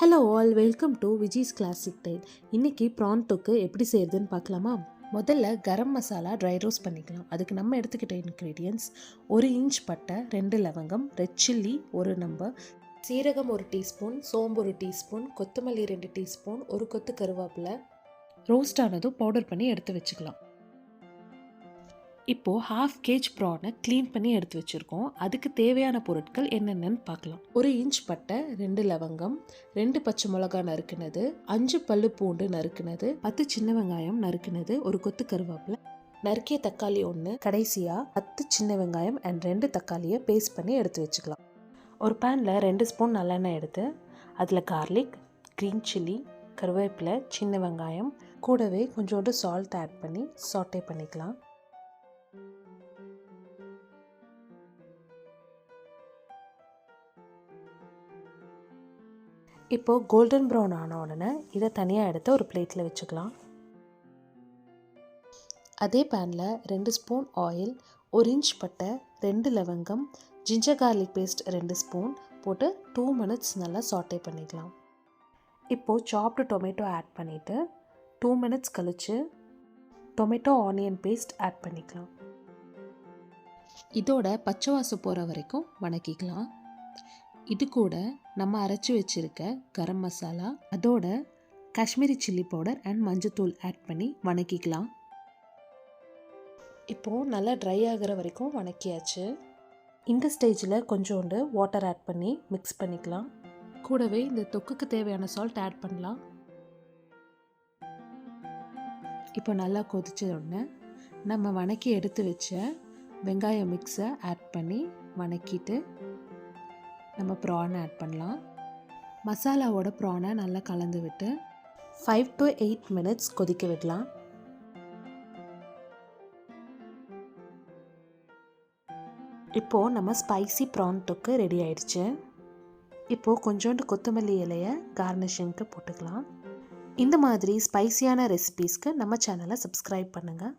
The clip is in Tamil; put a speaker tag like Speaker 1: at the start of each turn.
Speaker 1: Hello all welcome to Viji's classic tile இன்றைக்கி ப்ரான் தொக்கு எப்படி செய்யறதுன்னு பார்க்கலாமா? முதல்ல கரம் மசாலா ட்ரை ரோஸ்ட் பண்ணிக்கலாம். அதுக்கு நம்ம எடுத்துக்கிட்ட இன்க்ரீடியன்ஸ் ஒரு இன்ச் பட்டை ரெண்டு லவங்கம் ரெட் சில்லி ஒரு நம்பர் சீரகம் ஒரு டீஸ்பூன் சோம்பு ஒரு டீஸ்பூன் கொத்தமல்லி ரெண்டு டீஸ்பூன் ஒரு கொத்து கருவேப்பிலை ரோஸ்ட் ஆனதும் பவுடர் பண்ணி எடுத்து வச்சுக்கலாம். இப்போது ஹாஃப் கேஜ் ப்ரானை க்ளீன் பண்ணி எடுத்து வச்சுருக்கோம். அதுக்கு தேவையான பொருட்கள் என்னென்னு பார்க்கலாம். ஒரு இன்ச் பட்டை ரெண்டு லவங்கம் ரெண்டு பச்சை மிளகாய் நறுக்குனது அஞ்சு பல்லு பூண்டு நறுக்குனது பத்து சின்ன வெங்காயம் நறுக்குனது ஒரு கொத்து கருவேப்பிலை நறுக்கிய தக்காளி ஒன்று கடைசியாக பத்து சின்ன வெங்காயம் அண்ட் ரெண்டு தக்காளியை பேஸ்ட் பண்ணி எடுத்து வச்சுக்கலாம். ஒரு பேனில் ரெண்டு ஸ்பூன் நல்லெண்ணெய் எடுத்து அதில் கார்லிக் க்ரீன் சில்லி கருவேப்பிலை சின்ன வெங்காயம் கூடவே கொஞ்சோண்டு சால்ட் ஆட் பண்ணி சாட்டே பண்ணிக்கலாம். இப்போது கோல்டன் ப்ரௌன் ஆன உடனே இதை தனியாக எடுத்து ஒரு பிளேட்டில் வச்சுக்கலாம். அதே பேனில் ரெண்டு ஸ்பூன் ஆயில் ஒரு இன்ச் பட்டை ரெண்டு லவங்கம் ஜிஞ்சர் கார்லிக் பேஸ்ட் ரெண்டு ஸ்பூன் போட்டு டூ மினிட்ஸ் நல்லா சாட்டே பண்ணிக்கலாம். இப்போது சாப்டு டொமேட்டோ ஆட் பண்ணிவிட்டு டூ மினிட்ஸ் கழித்து டொமேட்டோ ஆனியன் பேஸ்ட் ஆட் பண்ணிக்கலாம். இதோட பச்சை வாசம் போகிற வரைக்கும் வணக்கிக்கலாம். இது கூட நம்ம அரைச்சி வச்சிருக்க கரம் மசாலா அதோட காஷ்மீரி சில்லி பவுடர் அண்ட் மஞ்சத்தூள் ஆட் பண்ணி வணக்கிக்கலாம். இப்போது நல்லா ட்ரை ஆகிற வரைக்கும் வணக்கியாச்சு. இந்த ஸ்டேஜில் கொஞ்சோண்டு வாட்டர் ஆட் பண்ணி மிக்ஸ் பண்ணிக்கலாம். கூடவே இந்த தொக்குக்கு தேவையான சால்ட் ஆட் பண்ணலாம். இப்போ நல்லா கொதிச்ச உடனே நம்ம வணக்கி எடுத்து வச்ச வெங்காய மிக்ஸை ஆட் பண்ணி வணக்கிட்டு நம்ம ப்ரான் ஆட் பண்ணலாம். மசாலாவோட ப்ரானை நல்லா கலந்து விட்டு ஃபைவ் டு எயிட் மினிட்ஸ் கொதிக்க விடலாம். இப்போது நம்ம ஸ்பைசி ப்ரான் தொக்கு ரெடி ஆயிடுச்சு. இப்போது கொஞ்சோண்டு கொத்தமல்லி இலையை கார்னிஷிங்க்கு போட்டுக்கலாம். இந்த மாதிரி ஸ்பைசியான ரெசிபீஸ்க்கு நம்ம சேனலை சப்ஸ்கிரைப் பண்ணுங்கள்